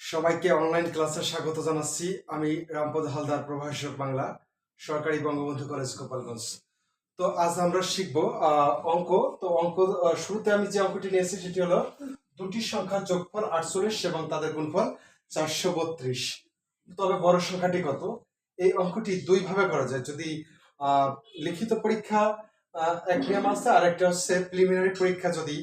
সবাইকে অনলাইন ক্লাসে স্বাগত জানাচ্ছি। আমি রামপদ হালদার, প্রভাষক বাংলা, সরকারি বঙ্গবন্ধু কলেজ, গোপালগঞ্জ। তো আজ আমরা শিখব অঙ্ক। তো অঙ্ক শুরুতে আমি যে অঙ্কটি নিয়েছি সেটি হলো দুটি সংখ্যার যোগফল আটচল্লিশ এবং তাদের গুণফল চারশো বত্রিশ। তবে বড় সংখ্যাটি কত? এই অঙ্কটি দুই ভাবে করা যায়। যদি লিখিত পরীক্ষা এক নিয়ম আছে আর একটা হচ্ছে প্রিলিমিনারি পরীক্ষা যদি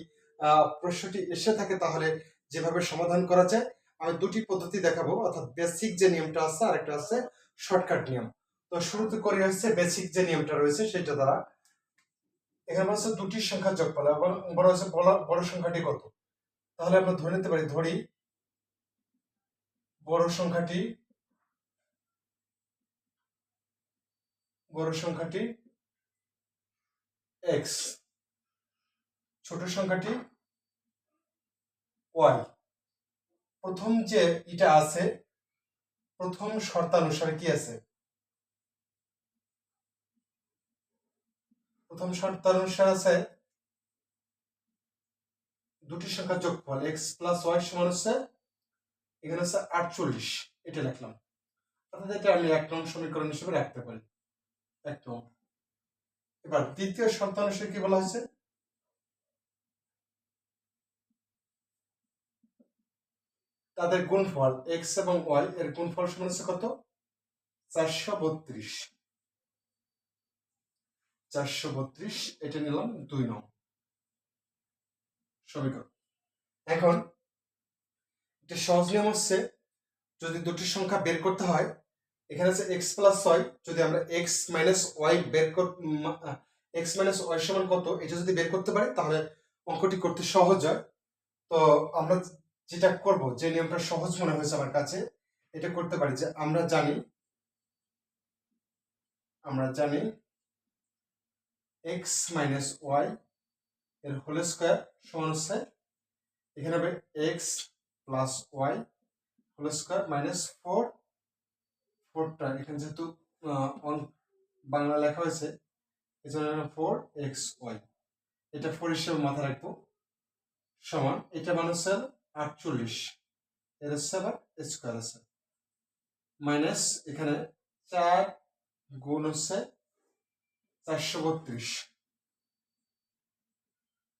প্রশ্নটি এসে থাকে তাহলে যেভাবে সমাধান করা যায়, আমি দুটি পদ্ধতি দেখাবো। অর্থাৎ বেসিক যে নিয়মটা আছে আর একটা আছে শর্টকাট নিয়ম। তো শুরুতে করে হচ্ছে বেসিক যে নিয়মটা রয়েছে, সেটা দ্বারা। এখানে হচ্ছে দুটি সংখ্যা যোগফল, এবং বড় হচ্ছে বড় সংখ্যাটি কত? তাহলে আমরা ধরে নিতে পারি, ধরি বড় সংখ্যাটি বড় সংখ্যাটি এক্স ছোট সংখ্যাটি ওয়াই। প্রথম যে এটা আছে, প্রথম শর্তানুসারে কি আছে? প্রথম শর্তানুসারে আছে দুটি সংখ্যা যোগফল এক্স প্লাস ওয়াই সমান হচ্ছে, এখানে হচ্ছে আটচল্লিশ, এটা লিখলাম। অর্থাৎ এটা আমি এক নং সমীকরণ হিসেবে রাখতে পারি। এক নং। এবার দ্বিতীয় শর্তানুসারে কি বলা হয়েছে? তাদের গুণফল এক্স এবং ওয়াই এর গুণফল সমান হচ্ছে কত? চারশো বত্রিশ। চারশো বত্রিশ, এটা নিলাম দুই নং সমীকরণ। এখন এটা সহজ নিয়ম হচ্ছে যদি দুটি সংখ্যা বের করতে হয়, এখানে আছে এক্স প্লাস ওয়াই যদি আমরা এক্স মাইনাস ওয়াই বের এক্স মাইনাস ওয়াই সমান কত, এটা যদি বের করতে পারি, তাহলে অঙ্কটি করতে সহজ হয়। তো আমরা যেটা করব, যে নিয়মটা সহজ মনে হয়েছে আমার কাছে, এটা করতে পারি যে আমরা জানি আমরা জানি এক্স মাইনাস ওয়াই এর হোল স্কোয়ার সমান হচ্ছে, এখানে হবে X plus Y whole square minus four ফোরটা এখানে যেহেতু বাংলা লেখা হয়েছে, এই ফোর এক্স ওয়াই এটা ফোর হিসেবে মাথায় রাখব, সমান, এটা মানে হচ্ছে আটচল্লিশ। এর হচ্ছে আবার স্কোয়ার আছে। মাইনাস এখানে চার গুণ হচ্ছে চারশো বত্রিশ।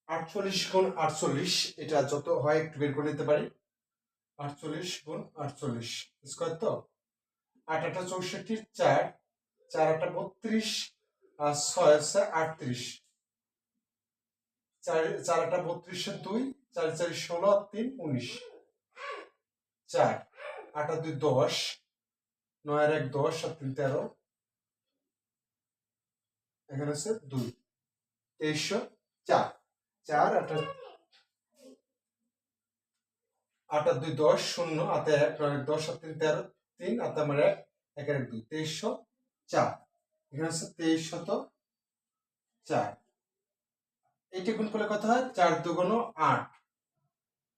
আটচল্লিশ গুণ আটচল্লিশ, এটা যত হয় একটু বের করে নিতে পারি। আটচল্লিশ গুণ আটচল্লিশ স্কোয়ার তো? আট আটা চৌষট্টি, চার চার আটা বত্রিশ, আর ছয় হচ্ছে আটত্রিশ। চার চার আটা বত্রিশের দুই চার চারি ষোলো, তিন উনিশ। চার, আট দুই, দশ। নয়, এক, দশ আর তিন, তেরো। এখানে হচ্ছে দুই। তেইশশো চার। চার, আট আট দুই, দশ, শূন্য আতে এক, নয়, এক, দশ আর তিন, তেরো, তিন তার মানে এক এক এক, দুই। তেইশশো চার। এখানে হচ্ছে তেইশ শত চার। এইটা গুণ করলে কত হয়? চার দুগুণ আট।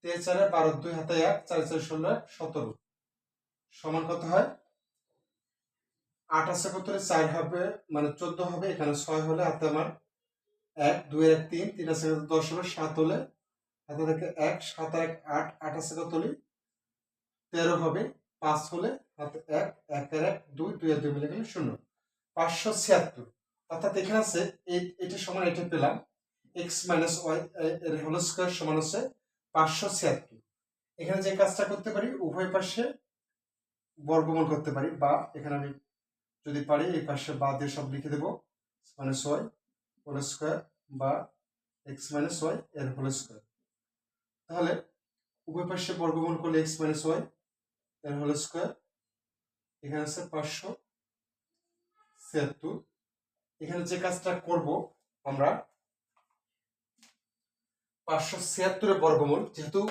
তেইশ চারে বারো দুই হাতে এক, চার চার ষোলো এক, সতেরো। সমান কত হয়? আছে কত চার হবে মানে চোদ্দ হবে, এখানে ছয় হলে হাতে আমার এক দুই এক তিন তিন আছে দশ হলে সাত হলে হাতে থেকে এক, সাত এক, আট আছে কত হলে? তেরো হবে, পাঁচ হলে হাতে এক এক এক, দুই দুই দুই মিলে গেলে শূন্য। পাঁচশো ছিয়াত্তর। অর্থাৎ এখানে আছে, এই, এটা সমান এটা পেলাম। এক্স মাইনাস ওয়াই এর হোল স্কোয়ার সমান হচ্ছে পাঁচশো ছিয়াত্তর। এখানে যে কাজটা করতে পারি, উভয় পাশে বর্গমূল করতে পারি, বা এখানে আমি যদি পারি, এই পাশে বা দিয়ে সব লিখে দেবো, মাইনাস ওয়াই হোল স্কোয়ার বা এক্স মাইনাস ওয়াই এর হোল স্কোয়ার। তাহলে উভয় পাশে বর্গমূল করলে এক্স মাইনাস ওয়াই এর হোল স্কোয়ার এখানে আছে পাঁচশো ছিয়াত্তর। এখানে যে কাজটা করব আমরা পাঁচশো ছিয়াত্তরের বর্গমূল, যেহেতু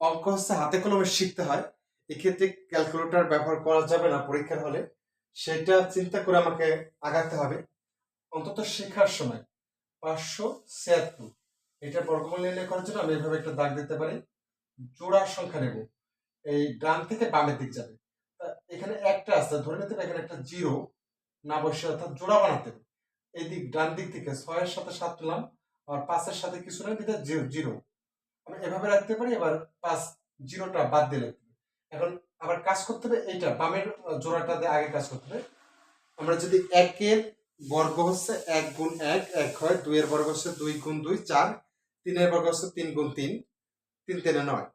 অঙ্ক হচ্ছে হাতে কলমে শিখতে হয়, এক্ষেত্রে ক্যালকুলেটর ব্যবহার করা যাবে না পরীক্ষার হলে। সেটা চিন্তা করে আমাকে আগাতে হবে। অন্তত শেখার সময়, পাঁচশো ছিয়াত্তর। এটা বর্গমূল নির্ণয় করার জন্য আমি এভাবে একটা দাগ দিতে পারি। জোড়া সংখ্যা নেব। এই ডান থেকে বামের দিক যাবে। এখানে একটা আছে, ধরে নিতে হবে এখানে একটা জিরো, না বসে অর্থাৎ জোড়া বানাতে দিক ডান দিক থেকে ছয়ের সাথে সাত নিলাম আর পাঁচের সাথে কিছু না দিতে জিরো আমি এভাবে রাখতে পারি, এবার পাঁচ জিরোটা বাদ দিয়ে। এখন আবার কাজ করতে হবে এইটা, বামের জোড়াটা দিয়ে আগে কাজ করতে হবে। আমরা যদি একের বর্গ হচ্ছে এক গুণ এক এক হয়, দুইয়ের বর্গ হচ্ছে দুই গুণ দুই, চার। তিনের বর্গ হচ্ছে তিন গুণ তিন তিন তিনে নয়।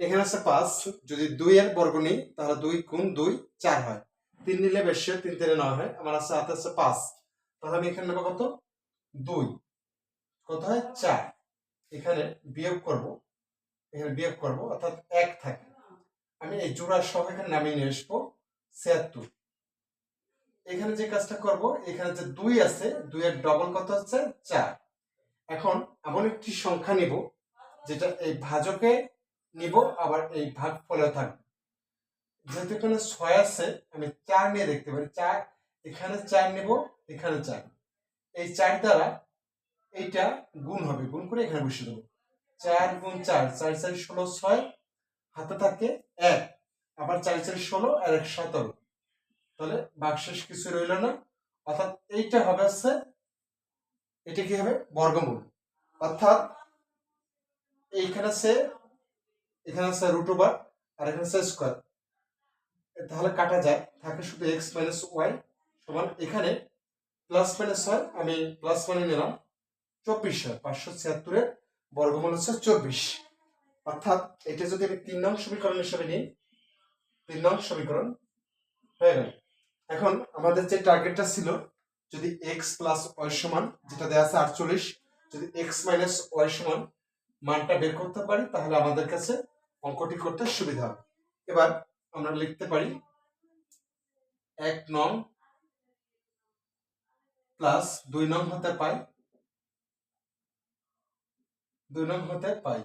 এখানে আছে পাঁচ, যদি দুই এর বর্গ নিই, তাহলে দুই গুণ দুই, চার হয়। তিন নিলে বেশি তিন তিনে নয় হয়। আমার আছে, হাতে আছে পাঁচ। তাহলে আমি এখানে নেব কত? দুই। কত হয় চার। এখানে বিয়োগ করব। এখানে বিয়োগ করব, অর্থাৎ এক থাকে। আমি এই জোড়ার সহ এখানে নামিয়ে নিয়ে আসব, ছিয়াত্তর। এখানে যে কাজটা করব, এখানে যে দুই আছে, দুইয়ের ডবল কত হচ্ছে? চার। এখন এমন একটি সংখ্যা নিব, যেটা এই ভাজকে নিব, আবার এই ভাগ ফলে থাকবে। যেহেতু এখানে ছয় আছে, আমি চার নিয়ে দেখতে পারি। চার, এখানে চার নিব, এখানে চার। এই চার দ্বারা এইটা গুণ হবে, গুণ করে এখানে বসিয়ে দেবো। চার গুণ চার চার চার ষোলো ছয়, হাতে থাকে এক। আবার চার চার ষোলো আর এক সতেরো। তাহলে বাকশেষ কিছু রইল না। অর্থাৎ এইটা হবে হচ্ছে, এটা কি হবে? বর্গমূল। অর্থাৎ এইখানে আছে, এখানে আছে রুট ওভার আর এখানে আছে স্কোয়ার তাহলে কাটা যায়। থাকে শুধু এক্স মাইনাস ওয়াই সমান এখানে প্লাস মাইনাস হয় আমি প্লাস মানে নিলাম। চব্বিশ হয়, পাঁচশো ছিয়াত্তরের বর্গমূল হচ্ছে চব্বিশ। অর্থাৎ এটা যদি আমি তিন নং সমীকরণ হিসেবে নিই, তিন নং সমীকরণ হয়ে গেল। এখন আমাদের যে টার্গেটটা ছিল, যদি এক্স প্লাস ওয়াই সমান, যেটা দেওয়া আছে আটচল্লিশ, যদি এক্স মাইনাস ওয়াই সমান মানটা বের করতে পারি, তাহলে আমাদের কাছে অঙ্কটি করতে সুবিধা হবে। এবার আমরা লিখতে পারি এক নং প্লাস দুই নং হতে পাই দুই নং হতে পাই।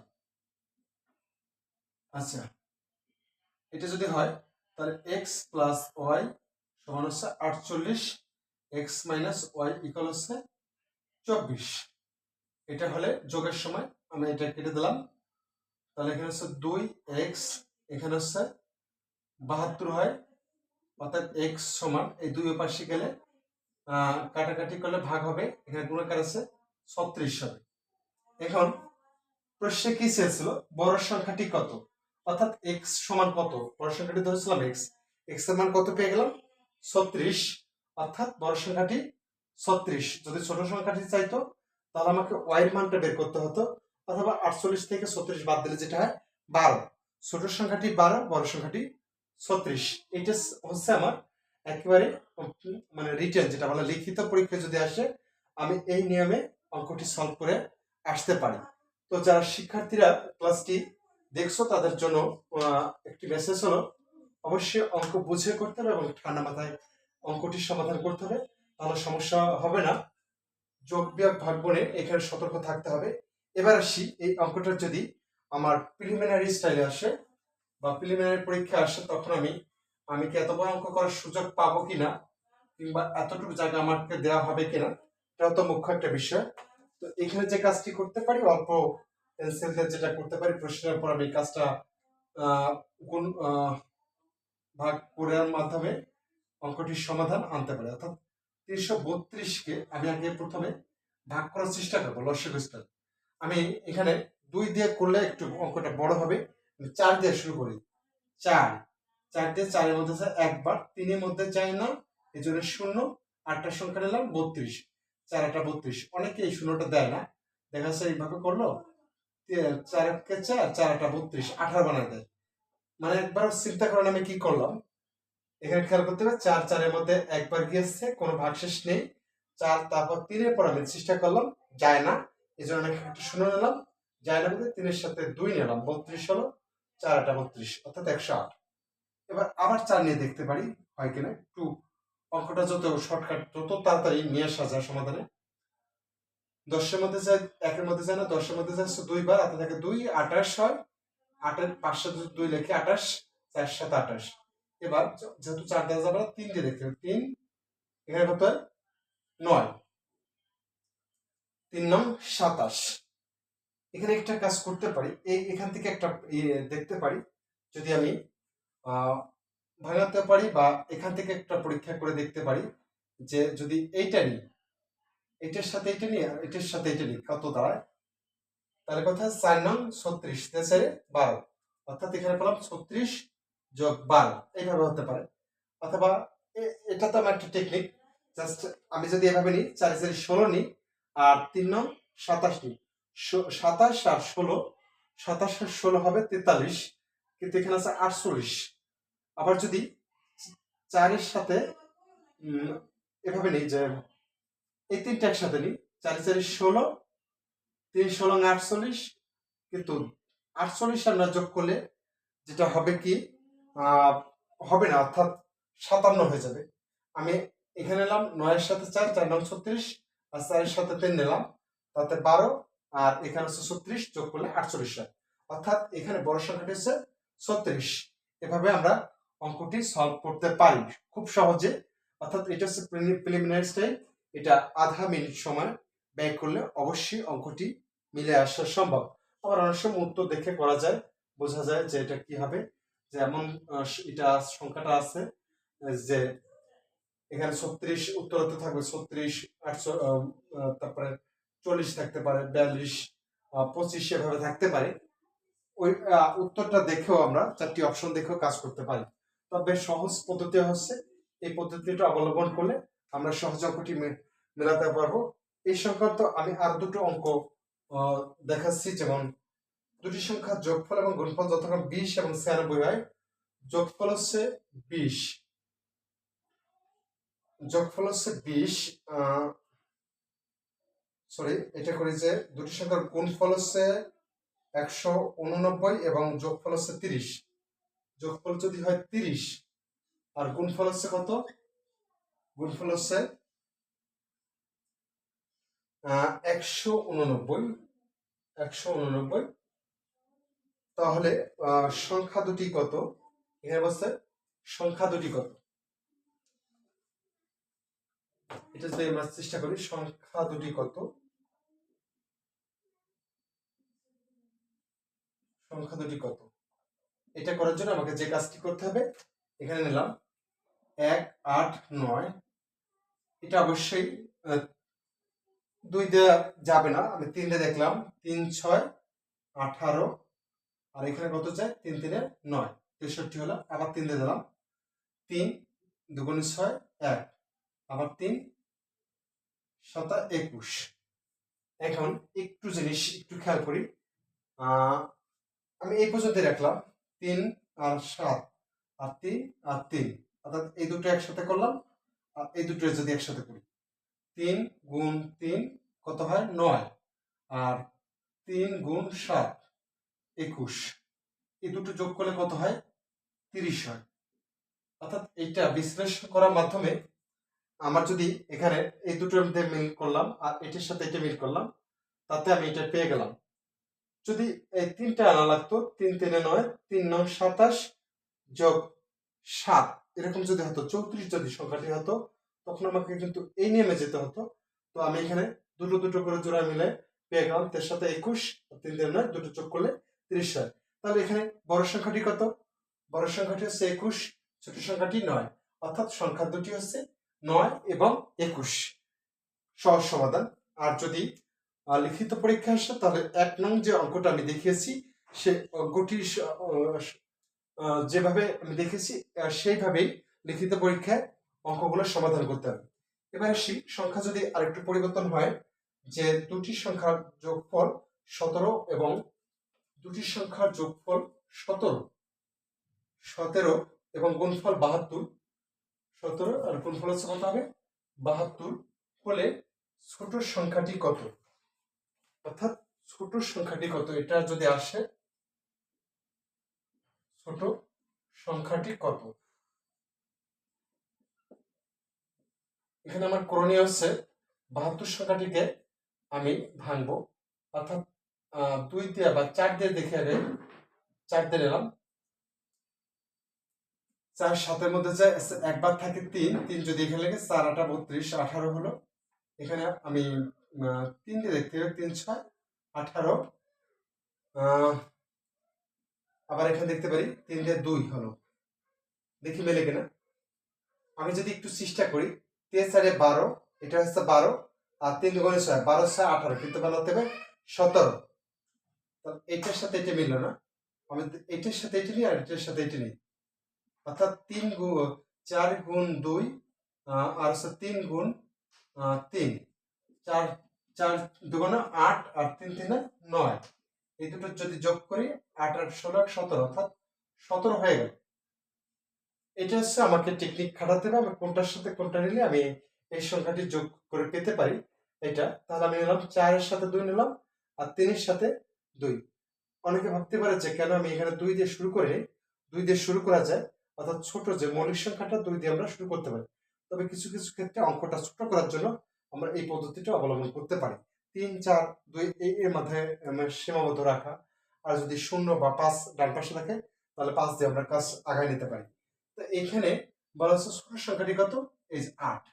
আচ্ছা এটা যদি হয়, তাহলে এক্স প্লাস ওয়াই সমান হচ্ছে আটচল্লিশ এক্স মাইনাস ওয়াই ইকাল হচ্ছে চব্বিশ। এটা হলে যোগের সময় আমি এটা কেটে দিলাম। তাহলে এখানে হচ্ছে দুই এক্স এখানে হচ্ছে বাহাত্তর হয়, অর্থাৎ এক্স সমান, এই দুই পাশে গেলে কাটাকাটি করলে ভাগ হবে, এখানে গুণাকার আছে ছত্রিশ হবে। এখন প্রশ্নে কি চেয়েছিল? বড় সংখ্যাটি কত? অর্থাৎ এক্স সমান কত? বড় সংখ্যাটি ধরেছিলাম এক্স এক্সের মান কত পেয়ে গেলাম? ছত্রিশ। অর্থাৎ বড় সংখ্যাটি ছত্রিশ। যদি ছোট সংখ্যাটি চাইতো, তাহলে আমাকে ওয়াই এর মানটা বের করতে হতো। অথবা আটচল্লিশ থেকে ছত্রিশ বাদ দিলে যেটা হয়, বারো। ছোট সংখ্যাটি বারো, বড় সংখ্যাটি ছত্রিশ। এটা হচ্ছে আমার একেবারে মানে রিটেন যেটা বলে লিখিত পরীক্ষায় যদি আসে, আমি এই নিয়মে অঙ্কটি সলভ করে আসতে পারি। তো যারা শিক্ষার্থীরা ক্লাসটি দেখছ, তাদের জন্য একটি মেসেজ হলো, অবশ্যই অঙ্ক বুঝে করতে হবে এবং ঠান্ডা মাথায় অঙ্কটির সমাধান করতে হবে, তাহলে সমস্যা হবে না। যোগ বিয়োগ ভাগ গুণে এখানে সতর্ক থাকতে হবে। এবার আসি, এই অঙ্কটা যদি আমার প্রিলিমিনারি স্টাইলে আসে বা প্রিলিমিনারি পরীক্ষা আসে, তখন আমি আমি কি এত বড় অঙ্ক করার সুযোগ পাবো কিনা? কিংবা এতটুকু জায়গা আমাকে দেওয়া হবে কিনা? এটাও তো মুখ্য একটা বিষয়। তো এখানে যে কাজটি করতে পারি, অল্প পেন্সিল যেটা করতে পারি, প্রশ্নের পর আমি কাজটা কোন ভাগ করার মাধ্যমে অঙ্কটির সমাধান আনতে পারি। অর্থাৎ তিনশো বত্রিশকে আমি আগে প্রথমে ভাগ করার চেষ্টা করব লস্যক স্টাইল আমি এখানে দুই দিয়ে করলে একটু অঙ্কটা বড় হবে। চার দিয়ে শুরু করি। চার। চার দিয়ে চারের মধ্যে একবার, তিনের মধ্যে যায় না এই জন্য শূন্য, আটটা সংখ্যা নিলাম বত্রিশ। চার আটটা বত্রিশ। অনেকে এই শূন্যটা দেয় না। দেখা যাচ্ছে এইভাবে করল, তে- চারকে চার চার আটটা বত্রিশ, আঠারো বানায় দেয়। মানে একবার চিন্তা করেন আমি কি করলাম? এখানে খেয়াল করতে হবে, চার চারের মধ্যে একবার গিয়েছে কোনো ভাগশেষ নেই। চার, তারপর তিনের পর আমি চেষ্টা করলাম, যায় না। এই জন্য আমি একটা শূন্য নিলাম, যায় না বলতে তিনের সাথে দুই নিলাম, বত্রিশ হলো, চার আটা বত্রিশ, অর্থাৎ একশো আট। এবার আবার চার নিয়ে দেখতে পারি, হয় কিনা? একটু অঙ্কটা যত শর্টকাট যত তাড়াতাড়ি নিয়ে আসা যায় সমাধানে। দশের মধ্যে যায়, একের মধ্যে যায় না, দশের মধ্যে যাচ্ছে দুইবার, হাতে থাকে দুই, আঠাশ হয়। আটের পাঁচশো দুই লেখে আঠাশ চার সাথে আঠাশ। এবার যেহেতু চার দেওয়া যাবে না, তিন দিয়ে হবে। তিন, এখানে কত? নয়। তিন নং সাতাশ। এখানে একটা কাজ করতে পারি। এই এখান থেকে একটা ইয়ে দেখতে পারি। যদি আমি ভাঙাতে পারি বা এখান থেকে একটা পরীক্ষা করে দেখতে পারি যে যদি এইটা নিই এটার সাথে এটা নিই আর এটার সাথে এটা নিই, কত দাঁড়ায়? তাহলে কথা চার নং ছত্রিশ, তেসারে বারো। অর্থাৎ এখানে পেলাম ছত্রিশ যোগ বারো, এইভাবে হতে পারে। অথবা এটা তো আমার একটা টেকনিক জাস্ট আমি যদি এভাবে নিই, চারি চারি ষোলো নিই আর তিন নং সাতাশ নিই। সাতাশ আর ষোলো, সাতাশ আর ষোলো হবে তেতাল্লিশ, কিন্তু এখানে আছে আটচল্লিশ। আবার যদি চারের সাথে এভাবে নিই যে, এই তিনটা একসাথে নিই। চারি চারি, ষোলো, তিন, ষোলো আটচল্লিশ কিন্তু আটচল্লিশ আমরা যোগ করলে যেটা হবে কি হবে না, অর্থাৎ সাতান্ন হয়ে যাবে। আমি এখানে নিলাম নয়ের সাথে চার চার নং ছত্রিশ, আর চারের সাথে তিন নিলাম। তাতে বারো, আর এখানে হচ্ছে ছত্রিশ, যোগ করলে আটচল্লিশ অর্থাৎ এখানে বড় সংখ্যাটি হচ্ছে ছত্রিশ। এভাবে আমরা অঙ্কটি সলভ করতে পারি। খুব সহজে। অর্থাৎ এটা হচ্ছে প্রিলিমিনারি স্টাইল এটা আধা মিনিট সময় ব্যয় করলে অবশ্যই অঙ্কটি মিলে আসা সম্ভব। আবার অনেক সময় উত্তর দেখে করা যায়, বোঝা যায় যে এটা কি হবে। যে এমন এটা সংখ্যাটা আছে যে এখানে ছত্রিশ, উত্তরতে থাকবে ছত্রিশ, আটশো তারপরে চল্লিশ থাকতে পারে, বিয়াল্লিশ পঁচিশ এভাবে থাকতে পারে। ওই উত্তরটা দেখেও আমরা চারটি অপশন দেখেও কাজ করতে পারি। তবে সহজ পদ্ধতি হচ্ছে এই পদ্ধতিটা অবলম্বন করলে আমরা সহজ অঙ্কটি মেলাতে পারব। এই সংক্রান্ত আমি আর দুটো অঙ্ক দেখাচ্ছি। যেমন, দুটি সংখ্যার যোগফল এবং গুণফল যথাক্রমে বিশ এবং ছিয়ানব্বই হয়, যোগফল হচ্ছে বিশ। যোগফল হচ্ছে বিশ সরি এটা করি যে দুটি সংখ্যার গুণফল হচ্ছে একশো উননব্বই এবং যোগফল হচ্ছে তিরিশ। যোগফল যদি হয় তিরিশ, আর গুণফল হচ্ছে কত? গুণফল হচ্ছে একশো উননব্বই একশো উননব্বই। তাহলে সংখ্যা দুটি কত? এখানে বলছে, সংখ্যা দুটি কত? এটা যদি আমরা চেষ্টা করি, সংখ্যা দুটি কত? সংখ্যা দুটি কত? এটা করার জন্য আমাকে যে কাজটি করতে হবে, এখানে নিলাম এক, আট, নয়। এটা অবশ্যই দুই দেওয়া যাবে না, আমি তিনটে দেখলাম, তিন, ছয়, আঠারো, আর এখানে কত চাই? তিন, তিনে নয়। তেষট্টি হলো, আবার তিন দিয়ে দিলাম। তিন দুগুণে ছয়, এক। আবার তিন সাতা একুশ। এখন একটু জিনিস একটু খেয়াল করি। আমি এই পর্যন্ত রাখলাম। তিন আর সাত। আর তিন আর তিন। অর্থাৎ এই দুটো একসাথে করলাম, আর এই দুটো যদি একসাথে করি। তিন গুণ তিন কত হয়? নয়। আর তিন গুণ সাত, একুশ। এই দুটো যোগ করলে কত হয়? তিরিশ হয়। অর্থাৎ এইটা বিশ্লেষণ করার মাধ্যমে আমার যদি এখানে এই দুটোর মধ্যে মিল করলাম, আর এটির সাথে এটা মিল করলাম, তাতে আমি এটা পেয়ে গেলাম। যদি এই তিনটা আনা লাগতো, তিন তিনে নয়, তিন নয়, সাতাশ যোগ সাত, এরকম যদি হতো, চৌত্রিশ যদি সংখ্যাটি হতো, তখন আমাকে কিন্তু এই নিয়মে যেতে হতো। তো আমি এখানে দুটো দুটো করে জোড়া মিলে পেয়ে গেলাম, তার সাথে একুশ তিন তিন নয়, দুটো যোগ করলে তিরিশ হয়। তাহলে এখানে বড় সংখ্যাটি কত? বড় সংখ্যাটি হচ্ছে একুশ, ছোট সংখ্যাটি নয়। অর্থাৎ সংখ্যা দুটি হচ্ছে নয় এবং একুশ। সহজ সমাধান। আর যদি লিখিত পরীক্ষা আসে তাহলে এক নং যে অঙ্কটা আমি দেখিয়েছি, সে অঙ্কটি যেভাবে আমি দেখেছি সেইভাবেই লিখিত পরীক্ষায় অঙ্কগুলো সমাধান করতে হবে। এবার আসি, সংখ্যা যদি আরেকটু পরিবর্তন হয়, যে দুটি সংখ্যার যোগফল সতেরো এবং দুটি সংখ্যার যোগফল সতেরো। সতেরো এবং গুণফল বাহাত্তর। সতেরো আর গুণফল হচ্ছে কত হবে? বাহাত্তর। হলে ছোট সংখ্যাটি কত? অর্থাৎ ছোট সংখ্যাটি কত? এটা যদি আসে, ছোট সংখ্যাটি কত? এখানে আমার করণীয় হচ্ছে, বাহাত্তর সংখ্যাটিকে আমি ভাঙবো। অর্থাৎ দুই দিয়ে বা চার দিয়ে দেখে আগে চার দিয়ে নিলাম। চার সাতের মধ্যে যে একবার থাকে তিন তিন যদি এখানে লেগে, চার আটা বত্রিশ, আঠারো হলো। এখানে আমি আহ, তিন দিয়ে দেখতে হবে তিন ছয় আঠারো। আবার এখানে দেখতে পারি তিন দিয়ে দুই হলো। দেখি মেলে কিনা। আমি যদি একটু চেষ্টা করি তিন চারে বারো এটা হচ্ছে বারো আর তিন দুগুণে ছয় বারো ছয় আঠারো কিন্তু বানাতে হবে সতেরো। এটার সাথে এটা মিললো না। আমি এটার সাথে এটা নিই আর এটার সাথে এটা নিই। অর্থাৎ তিন গুণ চার গুণ দুই আর হচ্ছে তিন গুণ তিন। চার চার দুগুণে আট আর তিন তিনে নয়। এই দুটো যদি যোগ করি, আট আর ষোলো আর সতেরো, অর্থাৎ সতেরো হয়ে গেল। এটা হচ্ছে আমাকে টেকনিক খাটাতে হবে কোনটার সাথে কোনটা নিলে আমি এই সংখ্যাটি যোগ করে পেতে পারি। এটা, তাহলে আমি নিলাম চারের সাথে দুই নিলাম, আর তিনের সাথে দুই। অনেকে ভাবতে পারে যে কেন আমি এখানে দুই দিয়ে শুরু করে, দুই দিয়ে শুরু করা যায়, অর্থাৎ ছোট যে মৌলিক সংখ্যাটা দুই দিয়ে আমরা শুরু করতে পারি। তবে কিছু কিছু ক্ষেত্রে অঙ্কটা ছোট করার জন্য আমরা এই পদ্ধতিটা অবলম্বন করতে পারি। তিন, চার, দুই এই এর মাথায় সীমাবদ্ধ রাখা। আর যদি শূন্য বা পাঁচ ডান পাশে থাকে, তাহলে পাঁচ দিয়ে আমরা কাজ আগায় নিতে পারি। তো এখানে বলা হচ্ছে ছোট সংখ্যাটি কত? এই আট।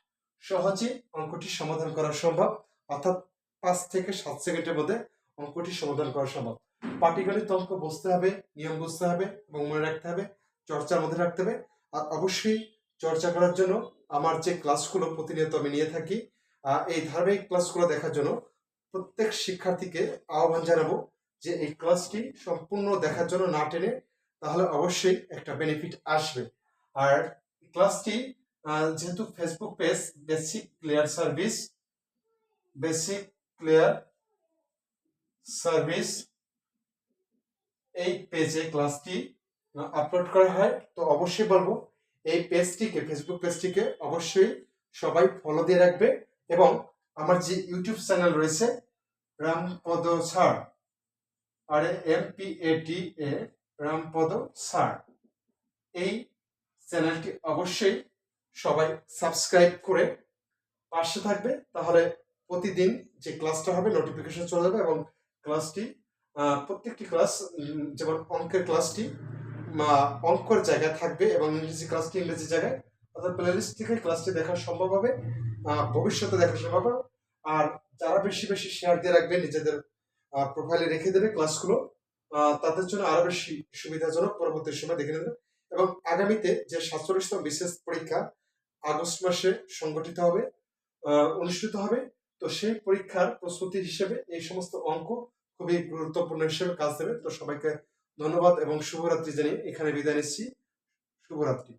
সহজে অঙ্কটি সমাধান করা সম্ভব। অর্থাৎ পাঁচ থেকে সাত সেকেন্ডের মধ্যে অঙ্কটি সমাধান করা সম্ভব। পাটিগণিত অঙ্ক বুঝতে হবে, নিয়ম বুঝতে হবে এবং মনে রাখতে হবে, চর্চার মধ্যে রাখতে হবে। আর অবশ্যই চর্চা করার জন্য আমার যে ক্লাসগুলো প্রতিনিয়ত আমি নিয়ে থাকি এই ধারাবাহিক ক্লাসগুলো দেখার জন্য প্রত্যেক শিক্ষার্থীকে আহ্বান জানাব যে এই ক্লাসটি সম্পূর্ণ দেখার জন্য না টেনে তাহলে অবশ্যই একটা বেনিফিট আসবে। আর ক্লাসটি যেহেতু Facebook page basic clear service basic clear service এই পেজে ক্লাসটি আপলোড করা হয়। তো অবশ্যই বলব, এই পেজটিকে ফেসবুক পেজটিকে অবশ্যই সবাই ফলো দিয়ে রাখবে। এবং আমার যে ইউটিউব চ্যানেল রয়েছে, Rampada sir R M P A T A Rampada sir, এই চ্যানেলটি অবশ্যই সবাই সাবস্ক্রাইব করে পাশে থাকবে। তাহলে প্রতিদিন যে ক্লাসটা হবে নোটিফিকেশন চলে যাবে এবং ক্লাসটি প্রত্যেকটি ক্লাস যেমন অঙ্কের ক্লাসটি অঙ্কের জায়গায় থাকবে এবং ইংরেজি ক্লাসটি ইংরেজি জায়গায় অর্থাৎ প্লেলিস্ট থেকে ক্লাসটি দেখা সম্ভব হবে ভবিষ্যতে দেখা সম্ভব হবে। আর যারা বেশি বেশি শেয়ার দিয়ে রাখবে, নিজেদের প্রোফাইলে রেখে দেবে ক্লাসগুলো তাদের জন্য আরও বেশি সুবিধাজনক পরবর্তী সময় দেখে নেবে। এবং আগামীতে যে সাতচল্লিশতম বিশেষ পরীক্ষা আগস্ট মাসে সংগঠিত হবে অনুষ্ঠিত হবে, তো সেই পরীক্ষার প্রস্তুতি হিসেবে এই সমস্ত অঙ্ক খুবই গুরুত্বপূর্ণ হিসেবে কাজ দেবে। তো সবাইকে ধন্যবাদ এবং শুভরাত্রি জানিয়ে এখানে বিদায় নিচ্ছি। শুভরাত্রি।